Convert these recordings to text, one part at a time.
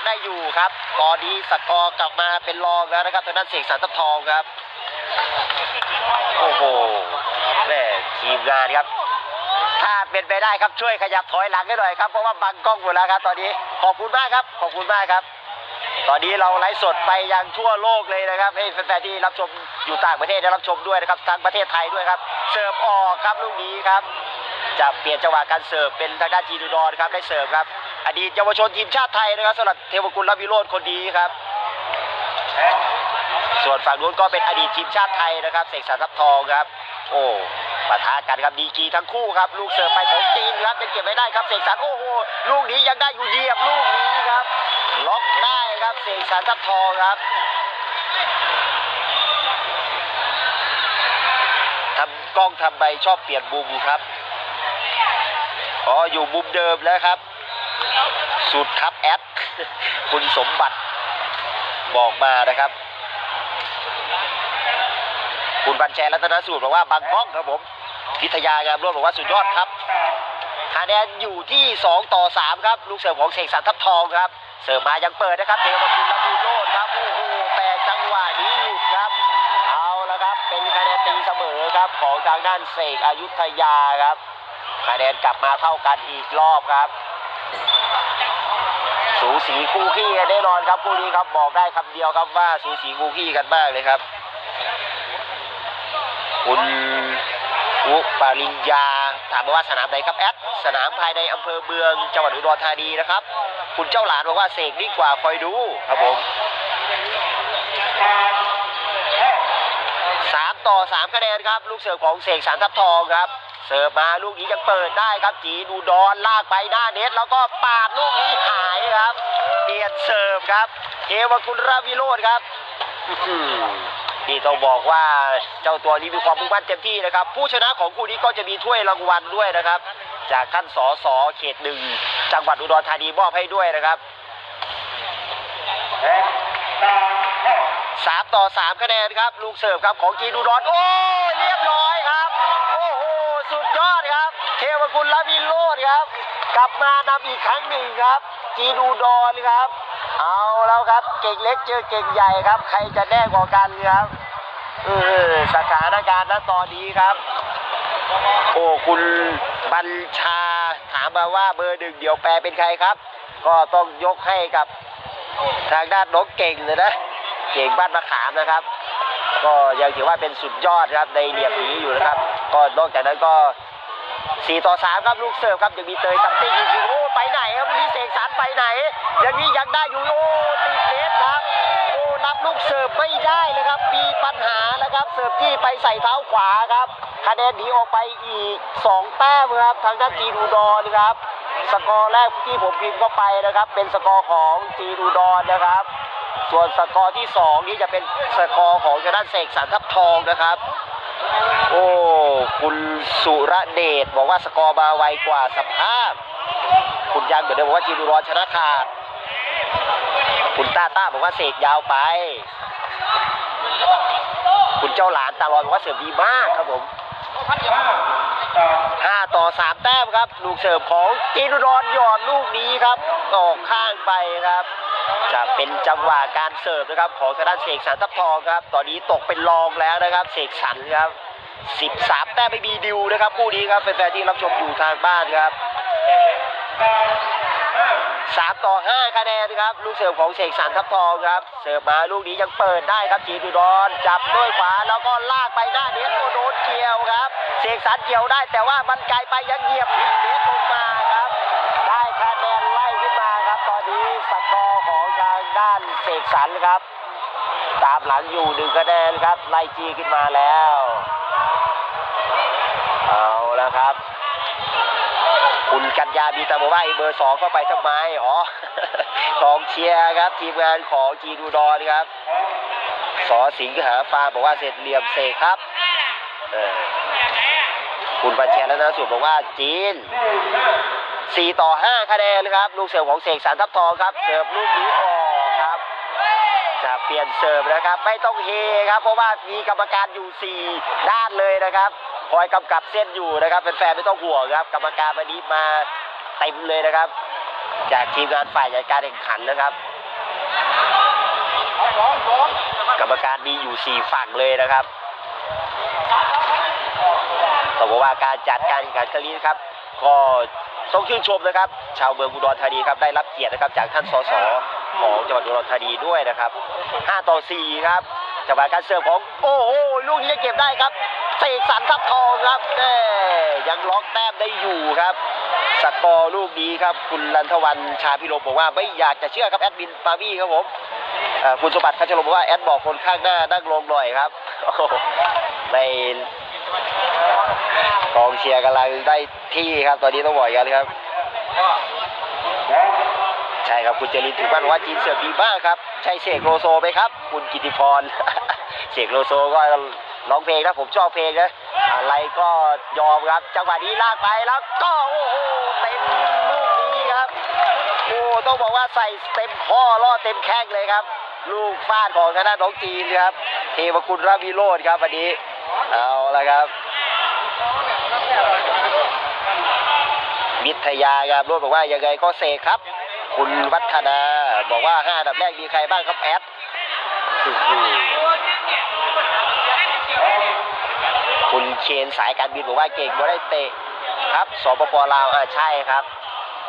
อกได้อยู่ครับ ตอนนี้สกอร์กลับมาเป็นรองแล้วนะครับทางด้านเสกสรรทับทองครับ โอ้โหแม่ทีมงานครับ ถ้าเป็นไปได้ครับช่วยขยับถอยหลังให้หน่อยครับเพราะว่าบังกล้องหมดแล้วครับ ตอนนี้ขอบคุณมากครับ ขอบคุณมากครับ ตอนนี้เราไลฟ์สดไปยังทั่วโลกเลยนะครับให้แฟนๆที่รับชมอยู่ต่างประเทศได้รับชมด้วยนะครับทั้งประเทศไทยด้วยครับเสิร์ฟออกครับลูกนี้ครับ จะเปลี่ยนจังหวะการเสิร์ฟเป็นทางด้านจีนูดอนครับได้เสิร์ฟครับ อดีตเยาวชนทีมชาติไทยนะครับสำหรับเทวกุลลวิโรธคนนี้ครับ ส่วนฝั่งนู้นก็เป็นอดีตทีมชาติไทยนะครับเสกสรรทับทองครับ โอ้ปะทะกันครับดีกรีทั้งคู่ครับ ลูกเสิร์ฟไปของจีนครับยังเก็บไม่ได้ครับเสกสรรโอ้โหลูกนี้ยังได้อยู่เยียบลูกนี้ครับ ล็อกได้ครับเสกสรรทับทองครับทำกล้องทำใบชอบเปลี่ยนมุมครับอ๋ออยู่มุมเดิมแล้วครับ สุดครับแอด คุณสมบัติบอกมานะครับ คุณบัญแชร์รัตนสูตรบอกว่าบางกล้องครับผมวิทยางามร่วมบอกว่าสุดยอดครับคะแนนอยู่ที่ 2 ต่อ 3 ครับ ลูกเสิร์ฟของเสกสรรทับทองครับ เสิร์ฟมายังเปิดนะครับเทวคุณลำพูโลดครับโอ้โหแต่จังหวะนี้หยุดครับ เอาละครับ เป็นคะแนนตีเสมอครับของทางด้านเสกอยุธยาครับคะแนนกลับมาเท่ากันอีกรอบครับ สูสีคู่ขี้กันแน่นอนครับคู่นี้ครับบอกได้คำเดียวครับว่าสูสีคู่ขี้กันมากเลยครับ คุณอุปาริญญาถามมาว่าสนามไหนครับแอดสนามภายในอำเภอเมืองจังหวัดอุดรธานีนะครับ คุณเจ้าหลานบอกว่าเสกนิ่งกว่าคอยดูครับผมสามต่อสามคะแนนครับ ลูกเสิร์ฟของเสกสารทับทองครับ เสิร์ฟมาลูกนี้ยังเปิดได้ครับจีดูดอนลากไปหน้าเน็ตแล้วก็ปาดลูกนี้หายครับ เปลี่ยนเสิร์ฟครับเทวกุลราวิโรธครับนี่ต้องบอกว่าเจ้าตัวนี้มีความมุ่งมั่นเต็มที่นะครับ ผู้ชนะของคู่นี้ก็จะมีถ้วยรางวัลด้วยนะครับ จากท่านสสเขตหนึ่งจังหวัดอุดรธานีมอบให้ด้วยนะครับสามต่อสามคะแนนครับ ลูกเสิร์ฟครับของจีนอุดรโอ้เรียบร้อย สุดยอดครับ เทวกุลละวิโรธครับ กลับมานำอีกครั้งหนึ่งครับ จีนูดอนครับ เอาแล้วครับ เก่งเล็กเจอเก่งใหญ่ครับ ใครจะแน่กว่ากันครับเออสถานการณ์ณตอนนี้ครับ โอ้คุณบัญชาถามมาว่าเบอร์หนึ่งเดี๋ยวแปลเป็นใครครับ ก็ต้องยกให้กับทางด้านน้องเก่งเลยนะ เก่งบ้านมะขามนะครับ ก็ยังถือว่าเป็นสุดยอดครับในเหลี่ยมนี้อยู่นะครับ ก็นอกจากนั้นก็สี่ต่อสามครับลูกเสิร์ฟครับยังมีเตยซัมติ้งอีกทีโอ้ไปไหนครับวันนี้เสกสรรไปไหนอย่างนี้ยังได้อยู่โอ้ติดเนสครับโอ้นับลูกเสิร์ฟไม่ได้เลยครับมีปัญหานะครับเสิร์ฟที่ไปใส่เท้าขวาครับคะแนนหนีออกไปอีกสองแต้มครับทางด้านจีนอุดรครับสกอร์แรกที่ผมพิมพ์เข้าไปนะครับ เป็นสกอร์ของจีนอุดรนะครับ ส่วนสกอร์ที่สองนี่จะเป็นสกอร์ของทางด้านเสกสรรทับทองนะครับ โอ้คุณสุรเดชบอกว่าสกอร์มาไวกว่าสภาพ คุณยังเหมือนเดิมบอกว่าจีนูรอนชนะขาดคุณต้าต้าบอกว่าเสกยาวไป คุณเจ้าหลานตาลอยบอกว่าเสิร์ฟดีมากครับผมห้าต่อสามแต้มครับ ลูกเสิร์ฟของจีนูรอนหยอดลูกนี้ครับออกข้างไปครับ จะเป็นจังหวะการเสิร์ฟนะครับ ของทางด้านเสกสรรทับทองครับ ตอนนี้ตกเป็นรองแล้วนะครับเสกสรรครับ 13 แต้มไม่มีดิวนะครับคู่นี้ครับแฟนๆที่รับชมอยู่ทางบ้านครับ 3 ต่อ 5 คะแนนครับ ลูกเสิร์ฟของเสกสรรทับทองครับ เสิร์ฟมาลูกนี้ยังเปิดได้ครับจีนุดอนจับด้วยขวาแล้วก็ลากไปหน้าเน็ตโอโดนเกี่ยวครับเสกสรรเกี่ยวได้แต่ว่ามันไกลไปยังเหยียบพลิกเน็ตลงมาครับ ได้คะแนนไล่ ตอนนี้สกอร์ของทางด้านเสกสรรครับ ตามหลังอยู่หนึ่งคะแนนครับไลจีขึ้นมาแล้ว เอาแล้วครับ คุณกัญญาบีตาบอกว่าไอเบอร์สองเข้าไปทำไมอ๋อกองเชียร์ครับทีมงานของจีดูดอนครับสอสิงห์หาฟ้าบอกว่าเสร็จเหลี่ยมเสกครับคุณบัญแชร์และนสุดบอกว่าจีน 4 ต่อ 5 คะแนนครับ ลูกเสิร์ฟของเสกสรรทับทองครับ เสิร์ฟลูกนี้ออกครับ จะเปลี่ยนเสิร์ฟนะครับ ไม่ต้องเฮครับ เพราะว่ามีกรรมการอยู่ 4 ด้านเลยนะครับคอยกำกับเส้นอยู่นะครับแฟนๆไม่ต้องห่วงครับ กรรมการวันนี้มาเต็มเลยนะครับ จากทีมงานฝ่ายจัดการแข่งขันนะครับกรรมการมีอยู่สี่ฝั่งเลยนะครับต้องบอกว่าการจัดการแข่งขันครั้งนี้นะครับ ก็ ต้องชื่นชมนะครับ ชาวเมืองอุดรธานีครับได้รับเกียรตินะครับจากท่านสสของจังหวัดอุดรธานีด้วยนะครับ 5 ต่อ 4 ครับจังหวะการเสิร์ฟของ โอ้โหลูกนี้เก็บได้ครับเสกสรรทับทองครับแม่ยังล็อกแต้มได้อยู่ครับสกอร์ลูกนี้ครับ คุณลันทวันชาพิโรมบอกว่าไม่อยากจะเชื่อครับแอดมินปาวี่ครับผมคุณสมบัติคัชลมบอกว่าแอดบอกคนข้างหน้านั่งลงหน่อยครับใน กองเชียร์กำลังได้ที่ครับ ตอนนี้ต้องบอกอย่างนี้ครับ ใช่ครับคุณเจริญถือว่าว่าจีนเสิร์ฟดีมากครับ ใช่เสกโลโซไหมครับ คุณกิติพรเสกโลโซก็ร้องเพลงนะผมชอบเพลงนะอะไรก็ยอมครับ จังหวะนี้ลากไปแล้วก็โอ้โหเต็มลูกนี้ครับ โอ้ต้องบอกว่าใส่เต็มข้อล่อเต็มแข้งเลยครับ ลูกฟาดของคณะน้องจีนครับ เทวกุลราวิโรธครับวันนี้ เอาละครับ วิทยาครับรถบอกว่ายังไงก็เสกครับ คุณวัฒนาบอกว่าห้าอัดับแรกมีใครบ้างครับแอดคุณเคนสายการบินบอกว่าเก่งก็ได้เตะครับสปปลาวอ่าใช่ครับ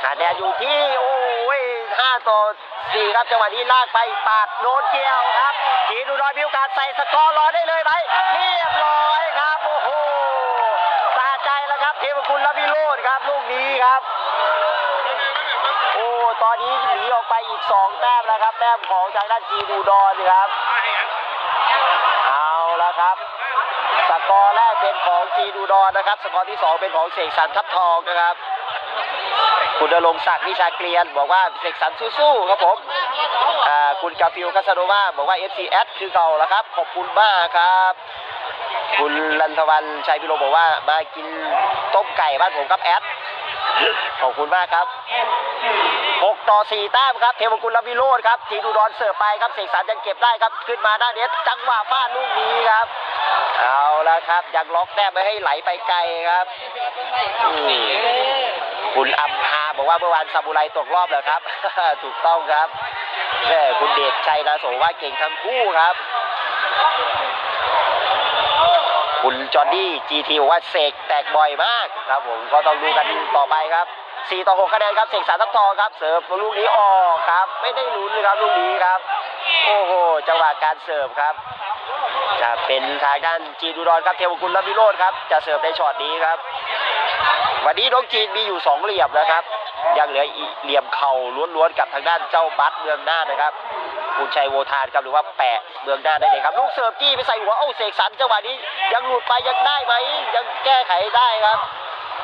คะแนนอยู่ที่โอ้ยห้าต่อสี่ครับจังหวะนี้ลากไปปาดโดนเกี่ยวครับ อยมิวการใส่สกอร์รอได้เลยไหมเรียบร้อยครับโอ้โหสะใจแล้วครับเทวคุณลวิโรธครับลูกนี้ครับ โอ้ตอนนี้หนีออกไปอีกสองแต้มแล้วครับแต้มของทางด้านจีดูดอนครับ เอาละครับ สกอร์แรกเป็นของจีดูดอนนะครับ สกอร์ที่สองเป็นของเสกสรรทับทองนะครับคุณดลงศักดิ์วิชาเกลียน บอกว่าเสกสรรสู้ๆครับผม คุณกาฟิลคาสโนวาบอกว่า FCS คือเก่าแล้วครับ ขอบคุณมากครับ คุณลันทวันชัยพิโรบอกว่ามากินต้มไก่บ้านผมครับแอดขอบคุณมากครับ 6 ต่อ 4 แต้มครับ เทวกุลวิโรธครับจีดูดอนเสิร์ฟไปครับ เสกสรรยังเก็บได้ครับ ขึ้นมาหน้าเน็ตจังหวะฟาดลูกนี้ครับ เอาละครับ ยังล็อกแต้มไม่ให้ไหลไปไกลครับ คุณอัมพาบอกว่าเมื่อวานซามูไรตกรอบเหรอครับ ถูกต้องครับแม่คุณเดชชัยนะโสว่าเก่งทั้งคู่ครับ คุณจอห์นนี่จีทีบอกว่าเสกแตกบ่อยมากครับผมก็ต้องดูกันต่อไปครับ4ต่อ6คะแนนครับเสกสารทับทองครับเสิร์ฟลูกนี้ออกครับ ไม่ได้ลุ้นเลยครับลูกนี้ครับ โอ้โหจังหวะการเสิร์ฟครับจะเป็นทางด้านจีดูดอนครับเทวกุลลวิโรธครับจะเสิร์ฟในช็อตนี้ครับ วันนี้น้องจีนมีอยู่สองเหลี่ยมนะครับ ยังเหลือเหลี่ยมเข่าล้วนๆกับทางด้านเจ้าบัตเมืองหน่านะครับคุณชัยโวทานครับหรือว่าแปะเมืองน่านได้เลยครับ ลูกเสิร์ฟจี้ไปใส่หัวโอ้เสกสรรจังหวะนี้ ยังหลุดไปยังได้ไหมยังแก้ไขได้ครับ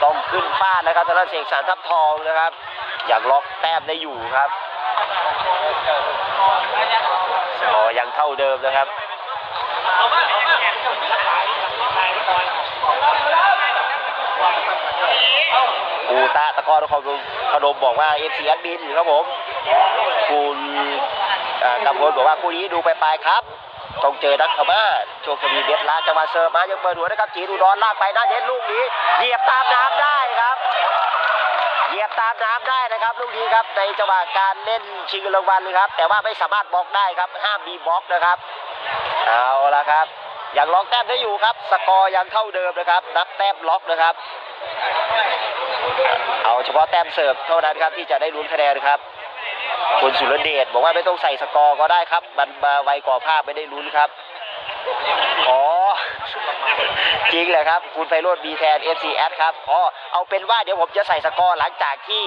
ต้องขึ้นฟาดนะครับทางด้านเสกสรรทับทองนะครับอยางล็อกแต้มได้อยู่ครับอ๋อยังเท่าเดิมนะครับ กูตาตะก้อนครพนมบอกว่าเอฟซีแอดมินครับผมคุณกำพลบอกว่าคู่นี้ดูไปลายๆครับ ต้องเจอนักขม่าโชคดีเด็ดลาจังหวะเซิร์มายังเปิดหัวนะครับจีดูดอนลากไปหน้าเด็ดลูกนี้เหยียบตามน้ำได้ครับเหยียบตามน้ำได้นะครับ ลูกนี้ครับในจังหวะการเล่นชิงรางวัลครับ แต่ว่าไม่สามารถบล็อกได้ครับห้ามมีบล็อกนะครับ เอาละครับ ยังล็อกแต้มได้อยู่ครับ สกอร์ยังเท่าเดิมนะครับ นับแต้มล็อกนะครับ เอาเฉพาะแต้มเสิร์ฟเท่านั้นครับที่จะได้ลุ้นคะแนนครับคุณสุรเดชบอกว่าไม่ต้องใส่สกอร์ก็ได้ครับ มันมาไวกว่าภาพไม่ได้ลุ้นครับอ๋อจริงเลยครับ คุณไพโรธบีแทน FC แอดครับอ๋อเอาเป็นว่าเดี๋ยวผมจะใส่สกอร์หลังจากที่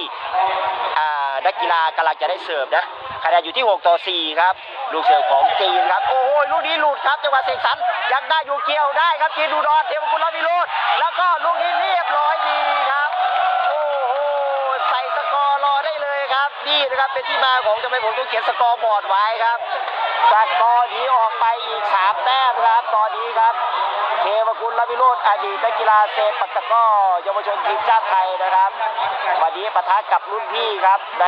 อ่า นักกีฬากำลังจะได้เสิร์ฟนะคะแนนอยู่ที่ 6 ต่อ 4 ครับ ลูกเสิร์ฟของจีนครับ โอ้โหลูกนี้หลุดครับจังหวะเสกสรรยังได้อยู่เกี่ยวได้ครับจีนดูดอนเทวกุลวิโรธแล้วก็ลูกนี้เรียบร้อยดีครับ โอ้โหใส่สกอร์รอได้เลยครับนี่นะครับเป็นที่มาของทำไมผมต้องเขียนสกอร์บอร์ดไว้ครับ สกอร์หนีออกไปอีกสามแต้มครับตอนนี้ครับเทวกุลวิโรธอดีตนักกีฬาเซปักตะก้อเยาวชนทีมชาติไทยนะครับ วันนี้ปะทะกับรุ่นพี่ครับ ใน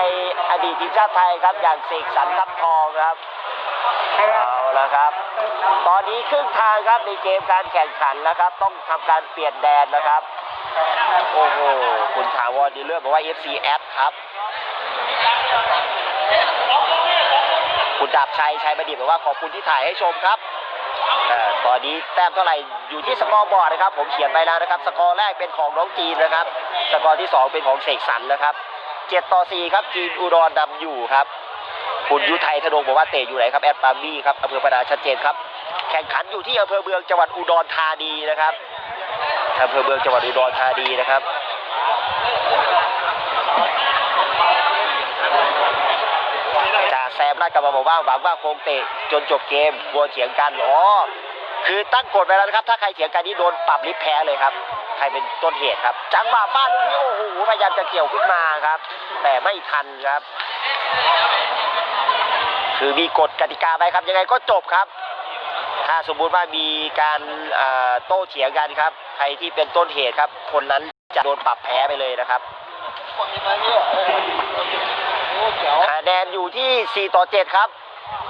อดีตทีมชาติไทยครับอย่างเสกสรรทับทองครับเอาละครับ ตอนนี้ครึ่งทางครับในเกมการแข่งขันแล้วครับ ต้องทำการเปลี่ยนแดนนะครับ โอ้โหคุณถาวรดีเลือกบอกว่า FC แอดครับ คุณดาบชัยชัยบัณฑิตบอกว่าขอบคุณที่ถ่ายให้ชมครับอตอนนี้แต้มเท่าไหร่อยู่ที่สกอร์บอร์ดนะครับ ผมเขียนไปแล้วนะครับ สกอร์แรกเป็นของน้องจีนนะครับ สกอร์ที่สองเป็นของเสกสรรนะครับเจ็ดต่อสี่ครับจีนอุดรนำอยู่ครับ คุณยุไทยธนงบอกว่าเตะอยู่ไหนครับแอดปามี่ครับอำเภอประดาชัดเจนครับ แข่งขันอยู่ที่อำเภอเมืองจังหวัดอุดรธานีนะครับอำเภอเมืองจังหวัดอุดรธานีนะครับ แซมราชกลังบอกว่าหวังว่าคงเตะจนจบเกมกลัวเถียงกันอ๋อคือตั้งกฎไว้แล้วนะครับ ถ้าใครเถียงกันนี่โดนปรับลิฟแพ้เลยครับ ใครเป็นต้นเหตุครับ จังหวะฟาดลูกนี้โอ้โหพยายามจะเกี่ยวขึ้นมาครับ แต่ไม่ทันครับ คือมีกฎกติกาไว้ครับ ยังไงก็จบครับ ถ้าสมมุติว่ามีการโต้เถียงกันครับ ใครที่เป็นต้นเหตุครับ คนนั้นจะโดนปรับแพ้ไปเลยนะครับ คะแนนอยู่ที่ 4 ต่อ 7 ครับ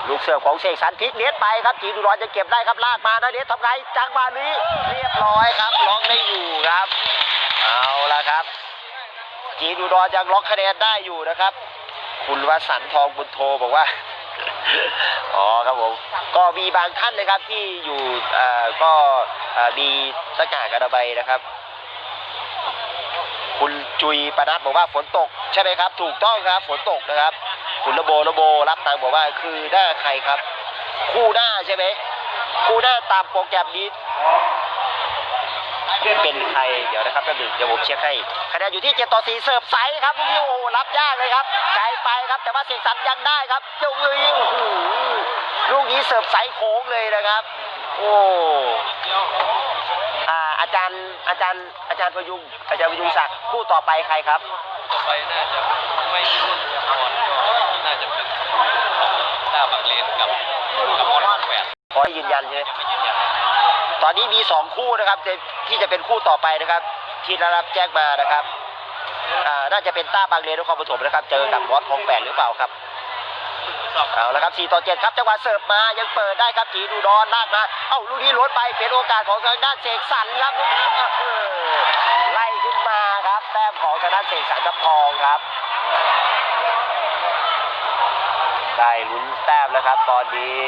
ลูกเสือของเสกสรรพลิกเน็ตไปครับจีดูร้อนจะเก็บได้ครับลากมานะเน็ตทำไงจังหวะนี้เรียบร้อยครับล็อกได้อยู่ครับ เอาละครับจีดูดอนยังล็อกคะแนนได้อยู่นะครับ คุณวสันทองบุญโทบอกว่าอ๋อครับผมก็มีบางท่านนะครับที่อยู่เอ่อก็อ่อมีหน้ากากอนามัยนะครับ คุณจุยปนัดบอกว่าฝนตกใช่ไหมครับ ถูกต้องครับฝนตกนะครับ คุณระโบระโบรับตังบอกว่าคือหน้าใครครับ คู่หน้าใช่ไหมคู่หน้าตามโปรแกรมนี้เป็นใครเดี๋ยวนะครับแป๊บหนึงเดี๋ยวผมเช็คให้คะแนนอยู่ที่7ต่อ4เสิร์ฟไซส์ครับลูกนี้โอ้รับยากเลยครับไกลไปครับ แต่ว่าเสกสรรยังได้ครับเจ้าเอ้ยโอ้โหลูกนี้เสิร์ฟไซส์โค้งเลยนะครับ โอ้ อ่าอาจารย์อาจารย์อาจารย์พยุงอาจารย์พยุงศักดิ์คู่ต่อไปใครครับ ต่อไปน่าจะไม่รุ่นก่อนก็น่าจะเป็นหน้าบังเลนกับกับมอนแปดขอให้ยืนยันใช่ไหมยังไม่ยืนยันตอนนี้มีสองคู่นะครับที่ที่จะเป็นคู่ต่อไปนะครับ ที่ได้รับแจ้งมานะครับอ่าน่าจะเป็นต้าบางเลนนครปฐมนะครับ เจอกับบอสของแปดหรือเปล่าครับ เอาละครับ4ต่อ7ครับจังหวะเสิร์ฟมายังเปิดได้ครับจีดูดอนลากมา เอ้าลูกนี้ล้นไปเป็นโอกาสของทางด้านเสกสรรครับลูกนี้ไล่ขึ้นมาครับแต้มของทางด้านเสกสรรทับทองครับ ได้ลุ้นแต้มแล้วครับ ตอนนี้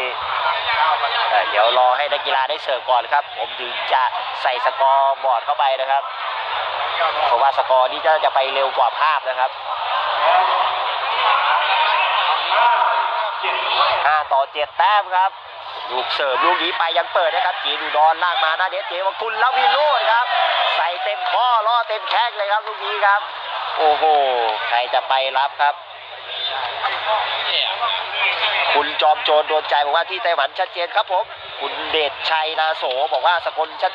เอ่อเดี๋ยวรอให้นักกีฬาได้เสิร์ฟก่อนครับ ผมถึงจะใส่สกอร์บอร์ดเข้าไปนะครับ เพราะว่าสกอร์นี้จะจะไปเร็วกว่าภาพนะครับ ห้าต่อเจ็ดแต้มครับ ลูกเสิร์ฟลูกนี้ไปยังเปิดนะครับจีดูดอนลากมาหน้าเด็ดเจวังทุนแล้ววิโรดครับ ใส่เต็มข้อล่อเต็มแข้งเลยครับลูกนี้ครับ โอ้โห ใครจะไปรับครับ คุณจอมโจรโดนใจบอกว่าที่ไต้หวันชัดเจนครับผม คุณเดชชัยนาโสบอกว่าสกลชัด